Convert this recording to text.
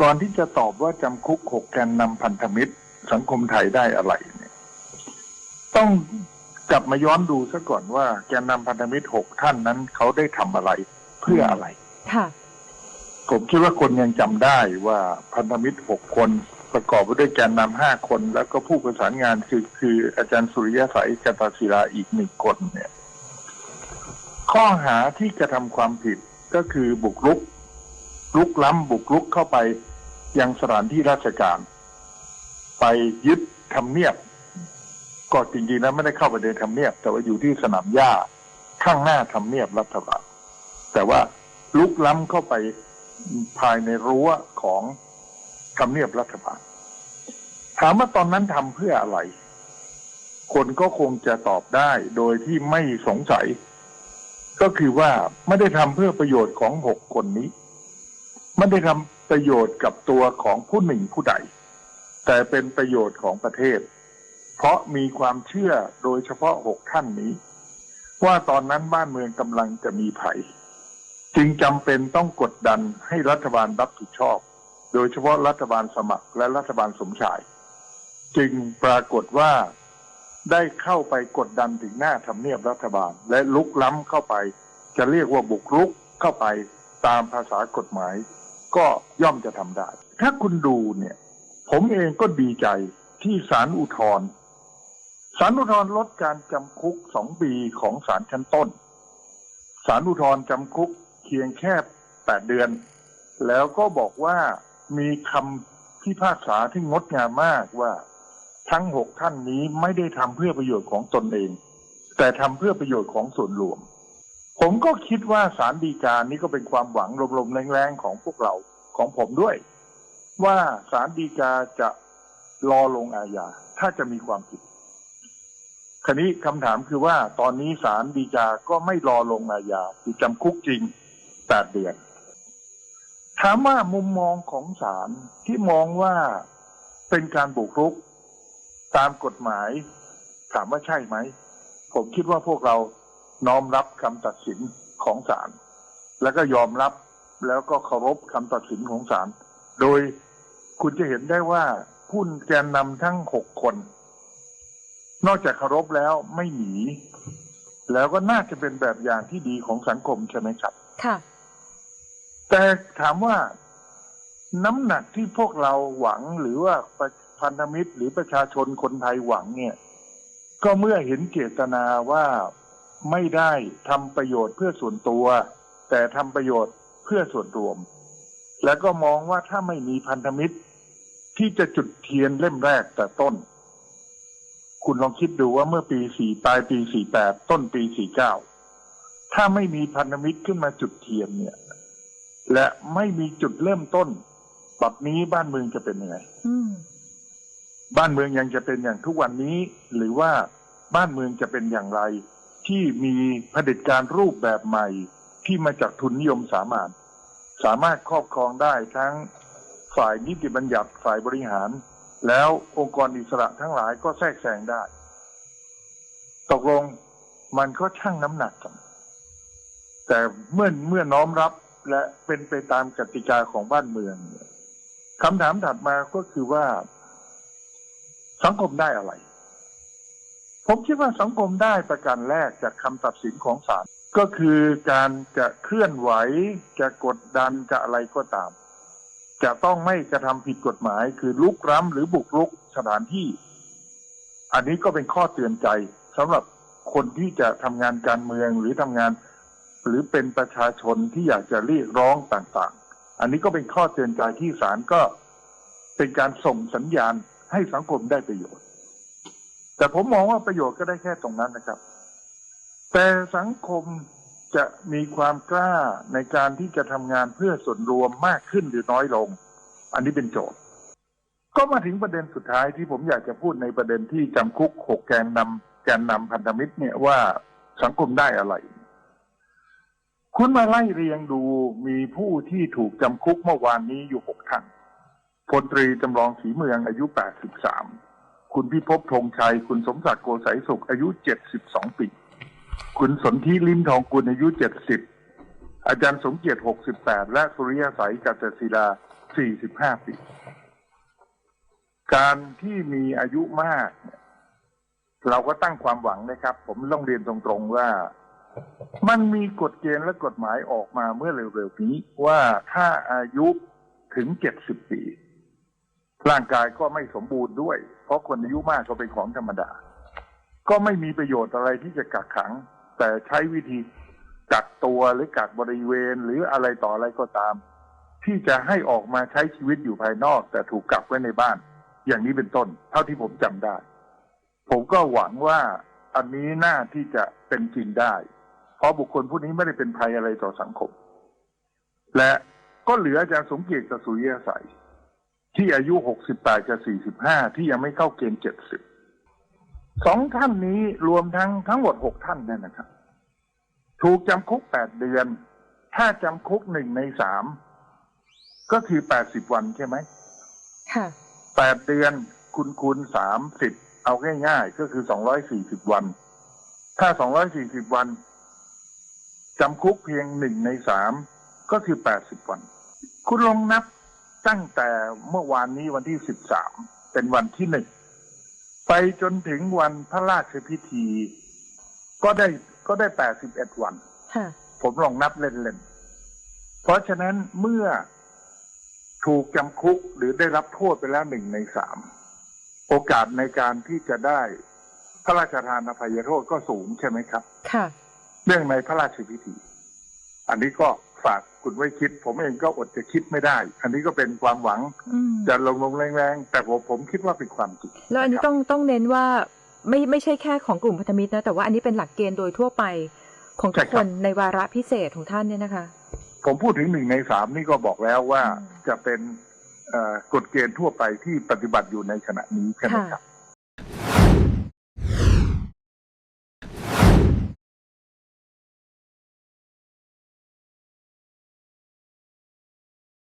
ก่อนที่จะตอบว่าจำคุกหกแกนนำพันธมิตร สังคมไทยได้อะไรเนี่ยต้องกลับมาย้อนดูซะก่อนว่าแกนนำพันธมิตรหกท่านนั้นเขาได้ทำอะไรเพื่ออะไรค่ะผมคิดว่าคนยังจำได้ว่าพันธมิตรหกคนประกอบไปด้วยแกนนำห้าคน แล้วก็ผู้ประสานงานคือคืออาจารย์สุริยสัยจันทศิลาอีกหนึ่งคนเนี่ย ข้อหาที่กระทำความผิดก็คือบุกรุก ลุกล้ำบุกรุกเข้าไปยังสถานที่ราชการ ไปยึดทำเนียบก็จริงๆแล้วไม่ได้เข้าไปในทำเนียบ แต่ว่าอยู่ที่สนามหญ้าข้างหน้าทำเนียบรัฐบาลแต่ว่าลุกล้ำเข้าไปภายในรั้วของทำเนียบรัฐบาลถามว่าตอนนั้นทำเพื่ออะไร คนก็คงจะตอบได้โดยที่ไม่สงสัย ก็คือว่าไม่ได้ทำเพื่อประโยชน์ของหกคนนี้ ไม่ได้ทำประโยชน์กับตัวของผู้หนึ่งผู้ใด แต่เป็นประโยชน์ของประเทศ เพราะมีความเชื่อโดยเฉพาะหกท่านนี้ ว่าตอนนั้นบ้านเมืองกำลังจะมีภัยจึงจำเป็นต้องกดดันให้รัฐบาลรับผิดชอบ โดยเฉพาะรัฐบาลสมัครและรัฐบาลสมชาย จึงปรากฏว่าได้เข้าไปกดดันถึงหน้าทำเนียบรัฐบาล และลุกล้ำเข้าไป จะเรียกว่าบุกรุกเข้าไปตามภาษากฎหมาย ก็ย่อมจะทำได้ ถ้าคุณดูเนี่ย ผมเองก็ดีใจที่ศาลอุทธรณ์ศาลอุทธรณ์ลดการจำคุกสองปีของศาลชั้นต้นศาลอุทธรณ์จำคุกเพียงแค่แปดเดือน แล้วก็บอกว่ามีคำที่พากษาที่งดงามมากว่าทั้งหกท่านนี้ไม่ได้ทำเพื่อประโยชน์ของตนเอง แต่ทำเพื่อประโยชน์ของส่วนรวม ผมก็คิดว่าสารดีกานี้ก็เป็นความหวังลมๆแรงๆของพวกเราของผมด้วย ว่าสารดีกาจะรอลงอาญาถ้าจะมีความผิดคราวนี้คำถามคือว่าตอนนี้สารดีกาก็ไม่รอลงอาญาคือจำคุกจริงแปดเดือน ถามว่ามุมมองของศาลที่มองว่าเป็นการบุกรุก ตามกฎหมาย ถามว่าใช่ไหม ผมคิดว่าพวกเรา น้อมรับคำตัดสินของศาลแล้วก็ยอมรับแล้วก็เคารพคำตัดสินของศาลโดยคุณจะเห็นได้ว่าผู้แกนนำทั้งหกคน นอกจากเคารพแล้วไม่หนี แล้วก็น่าจะเป็นแบบอย่างที่ดีของสังคมใช่ไหมครับค่ะ แต่ถามว่าน้ำหนักที่พวกเราหวังหรือว่าประพันธมิตรหรือประชาชนคนไทยหวังเนี่ย ก็เมื่อเห็นเจตนาว่า ไม่ได้ทำประโยชน์เพื่อส่วนตัว แต่ทำประโยชน์เพื่อส่วนรวม แล้วก็มองว่าถ้าไม่มีพันธมิตร ที่จะจุดเทียนเล่มแรกแต่ต้น คุณลองคิดดูว่าเมื่อปีสี่ปลายปีสี่แปดต้นปีสี่เก้าถ้าไม่มีพันธมิตรขึ้นมาจุดเทียนเนี่ย และไม่มีจุดเริ่มต้นบัดนี้บ้านเมืองจะเป็นยังไงอืมบ้านเมืองยังจะเป็นอย่างทุกวันนี้ หรือว่าบ้านเมืองจะเป็นอย่างไร ที่มีเผด็จการรูปแบบใหม่ที่มาจากทุนนิยมสามานสามารถครอบครองได้ทั้งฝ่ายนิติบัญญัติฝ่ายบริหาร แล้วองค์กรอิสระทั้งหลายก็แทรกแซงได้ ตกลงมันก็ชั่งน้ำหนักกัน แต่เมื่อเมื่อน้อมรับและเป็นไปตามกติกาของบ้านเมืองคำถามถัดมาก็คือว่า สังคมได้อะไร ผมคิดว่าสังคมได้ประการแรกจากคำตัดสินของศาลก็คือการจะเคลื่อนไหวจะกดดันจะอะไรก็ตาม จะต้องไม่กระทำผิดกฎหมายคือลุกร้ำหรือบุกรุกสถานที่ อันนี้ก็เป็นข้อเตือนใจสำหรับคนที่จะทำงานการเมืองหรือทำงาน หรือเป็นประชาชนที่อยากจะเรียกร้องต่างๆ อันนี้ก็เป็นข้อเตือนใจที่ศาลก็เป็นการส่งสัญญาณให้สังคมได้ประโยชน์ แต่ผมมองว่าประโยชน์ก็ได้แค่ตรงนั้นนะครับ แต่สังคมจะมีความกล้าในการที่จะทำงานเพื่อส่วนรวมมากขึ้นหรือน้อยลง อันนี้เป็นโจทย์ ก็มาถึงประเด็นสุดท้ายที่ผมอยากจะพูดในประเด็นที่จำคุกหกแกนนำแกนนำพันธมิตรเนี่ยว่าสังคมได้อะไร คุณมาไล่เรียงดูมีผู้ที่ถูกจำคุกเมื่อวานนี้อยู่หกท่านพลตรีจำลองศรีเมืองอายุ 83 คุณพิภพธงชัย คุณสมศักดิ์โกสัยสุข อายุ 72 ปี คุณสนธิลิมทองกุลอายุ 70 อาจารย์สมเกียรติ 68 และสุริยสัยกัตศิลา 45 ปี การที่มีอายุมากเนี่ยเราก็ตั้งความหวังนะครับ ผมต้องเรียนตรงๆว่า มันมีกฎเกณฑ์และกฎหมายออกมาเมื่อเร็วๆนี้ว่าถ้าอายุถึง 70 ปี ร่างกายก็ไม่สมบูรณ์ด้วย เพราะคนอายุมากก็เป็นของธรรมดา ก็ไม่มีประโยชน์อะไรที่จะกักขัง แต่ใช้วิธีกักตัวหรือกักบริเวณหรืออะไรต่ออะไรก็ตาม ที่จะให้ออกมาใช้ชีวิตอยู่ภายนอก แต่ถูกกักไว้ในบ้าน อย่างนี้เป็นต้น เท่าที่ผมจำได้ ผมก็หวังว่าอันนี้น่าที่จะเป็นจริงได้ เพราะบุคคลผู้นี้ไม่ได้เป็นภัยอะไรต่อสังคม และก็เหลืออาจารย์สมเกียรติสุริยสัย ที่อายุ 68กับ 45 ที่ยังไม่เข้าเกณฑ์ 70 สองท่านนี้รวมทั้งทั้งหมด 6 ท่านเนี่ยนะครับ ถูกจำคุก 8 เดือน ถ้าจำคุกหนึ่งในสามก็คือ 80 วันใช่ไหม ค่ะแปดเดือนคูณคูณสามสิบเอาง่ายๆ ก็คือสองร้อยสี่สิบวัน ถ้าสองร้อยสี่สิบวันจำคุกเพียงหนึ่งในสามก็คือแปดสิบวัน คุณลองนับ ตั้งแต่เมื่อวานนี้วันที่สิบสามเป็นวันที่หนึ่งไปจนถึงวันพระราชพิธี ก็ได้ก็ได้แปดสิบเอ็ดวันค่ะผมลองนับเล่นๆ เพราะฉะนั้นเมื่อถูกจำคุกหรือได้รับโทษไปแล้วหนึ่งในสามโอกาสในการที่จะได้พระราชทานอภัยโทษก็สูงใช่ไหมครับ ค่ะ เรื่องในพระราชพิธี อันนี้ก็ ฝากคุณไว้คิด ผมเองก็อดจะคิดไม่ได้ อันนี้ก็เป็นความหวังอืมจะลงลงแรงๆแต่ผมผมคิดว่าเป็นความจริงแล้วอันนี้ะครับต้องต้องเน้นว่าไม่ไม่ใช่แค่ของกลุ่มพันธมิตรนะแต่ว่าอันนี้เป็นหลักเกณฑ์โดยทั่วไปของทุกคนในวาระพิเศษของท่านเนี่ยนะคะ ผมพูดถึงหนึ่งในสามนี่ก็บอกแล้วว่าอืมจะเป็นเอ่อกฎเกณฑ์ทั่วไปที่ปฏิบัติอยู่ในขณะนี้ใช่ไหมค่ะครับ